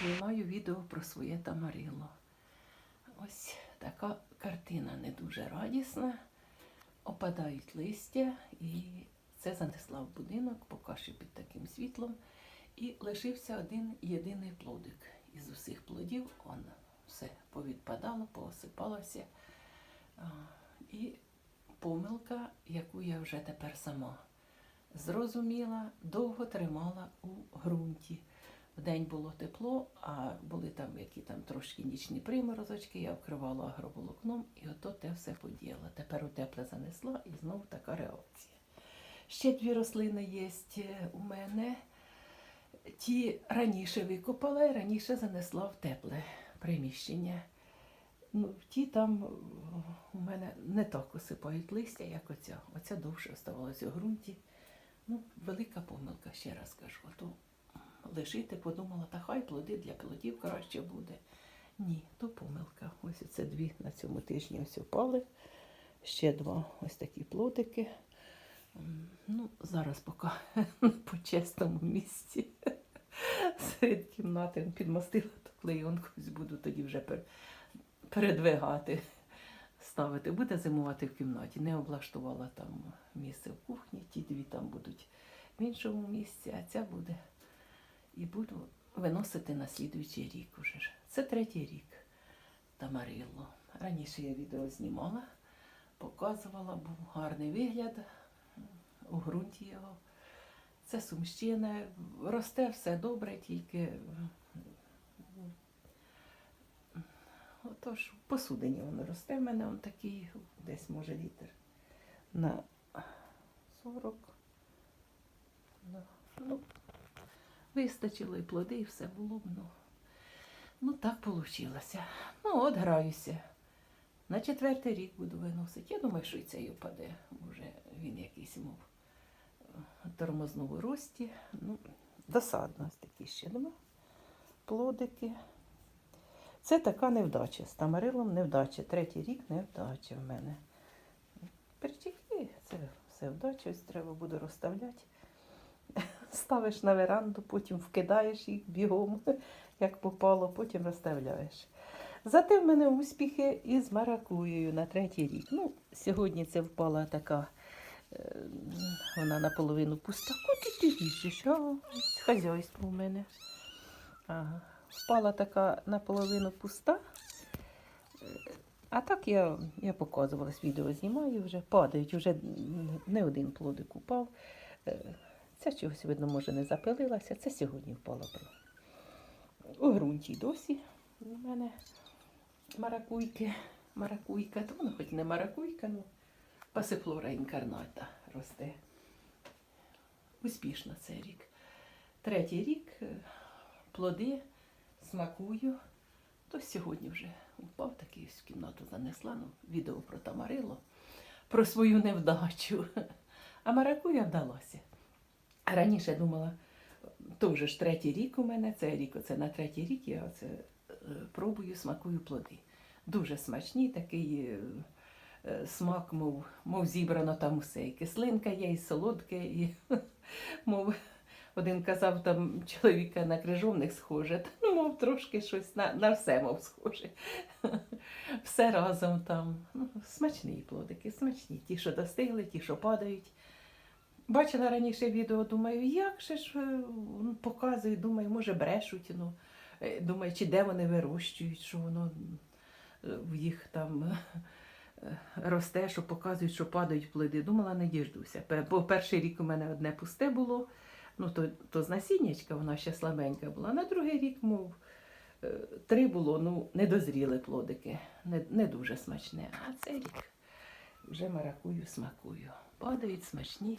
знімаю відео про своє тамарило. Ось така картина не дуже радісна. Опадають листя, і це занесла в будинок, поки що під таким світлом. І лишився один єдиний плодик. Із усіх плодів он все повідпадало, поосипалося. І помилка, яку я вже тепер сама зрозуміла, довго тримала у ґрунті. Вдень було тепло, а були там які там трошки нічні приморозочки, я вкривала агроволокном і ото те все подіяла. Тепер у тепле занесла і знову така реакція. Ще дві рослини є у мене. Ті раніше викопала і раніше занесла в тепле приміщення. Ну, ті там е, у мене не так осипають листя, як оця. Оця довше оставалася у ґрунті. Ну, велика помилка, ще раз кажу. А то лишити, подумала, та хай плоди для плодів краще буде. Ні, то помилка. Ось це дві на цьому тижні ось опали. Ще два ось такі плодики. Ну, зараз поки по чесному місці. Серед кімнати підмастила ту клейонкусь, буду тоді вже передвигати, ставити. Буде зимувати в кімнаті. Не облаштувала там місце в кухні, ті дві там будуть в іншому місці, а ця буде. І буду виносити на слідуючий рік уже. Це третій рік Тамарилло. Раніше я відео знімала, показувала, був гарний вигляд у ґрунті його. Це сумщина, росте все добре, тільки отож, в посудині воно росте. В мене он такий, десь може літр на 40. Да. Ну, вистачило і плоди, і все було б. Ну, так вийшло. Ну, от граюся. На четвертий рік буду виносити. Я думаю, що і цей опаде. Вже він якийсь мов тормознув у рості. Ну, досадно такі ще нема. Плодики. Це така невдача. З тамарилом невдача. Третій рік невдача в мене. Перчики, це все вдача, ось треба буде розставляти. Ставиш на веранду, потім вкидаєш їх бігом, як попало, потім розставляєш. Зате в мене успіхи із маракуєю на третій рік. Ну, сьогодні це впала така, е, вона наполовину пуста. Куди ти ріжеш? Хазяйство у мене. Ага. Впала така наполовину пуста. Е, А так я, я показувалась, відео знімаю вже, падають, вже не один плодик упав. Е, Ця чогось, видно, може, не запилилася. Це сьогодні впала. У ґрунті досі у мене маракуйки. Маракуйка, то воно хоч не маракуйка, ну пасифлора інкарната росте. Успішно цей рік. Третій рік е, плоди смакую. То сьогодні вже упав такий в кімнату занесла. Ну, відео про Тамарило, про свою невдачу. А маракуя вдалося. Раніше думала, то вже ж третій рік у мене, це рік, оце на третій рік я оце е, пробую, смакую плоди. Дуже смачні, такий е, е, смак, мов, мов зібрано там усе. І кислинка є, і солодке, і мов один казав там чоловіка на крижовник схоже, ну, мов трошки щось на, на все, мов схоже. Все разом там. Ну, смачні плодики, смачні. Ті, що достигли, ті, що падають. Бачила раніше відео, думаю, як же ж е, ну, показують, думаю, може брешуть. Ну, Е, думаю, чи де вони вирощують, що воно е, в їх там росте, що показують, що падають плоди. Думала, не діждуся. Бо перший рік у мене одне пусте було, ну то, то з насіннячка вона ще слабенька була. На другий рік, мов, три було, ну, недозріли плодики, не, не дуже смачне. А цей рік вже маракую смакую. Падають смачні.